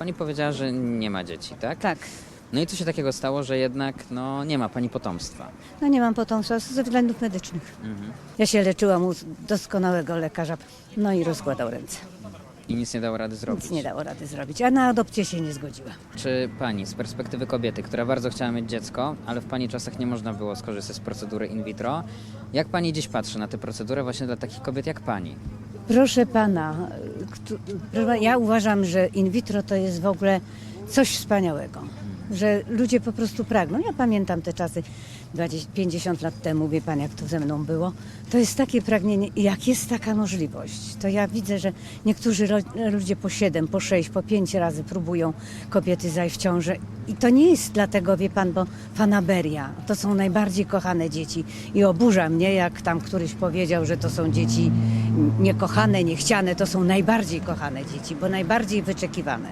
Pani powiedziała, że nie ma dzieci, tak? Tak. No i co się takiego stało, że jednak no, nie ma pani potomstwa? No nie mam potomstwa ze względów medycznych. Ja się leczyłam u doskonałego lekarza, no i rozkładał ręce. I nic nie dało rady zrobić. Nic nie dało rady zrobić, a na adopcję się nie zgodziła. Czy pani z perspektywy kobiety, która bardzo chciała mieć dziecko, ale w pani czasach nie można było skorzystać z procedury in vitro, jak pani dziś patrzy na tę procedurę właśnie dla takich kobiet jak pani? Proszę pana, ja uważam, że in vitro to jest w ogóle coś wspaniałego. Że ludzie po prostu pragną. Ja pamiętam te czasy 20, 50 lat temu, wie pan jak to ze mną było. To jest takie pragnienie, jak jest taka możliwość, to ja widzę, że niektórzy ludzie po 7, po 6, po 5 razy próbują kobiety zajść w ciążę. I to nie jest dlatego, wie pan, bo fanaberia to są najbardziej kochane dzieci. I oburza mnie, jak tam któryś powiedział, że to są dzieci niekochane, niechciane, to są najbardziej kochane dzieci, bo najbardziej wyczekiwane.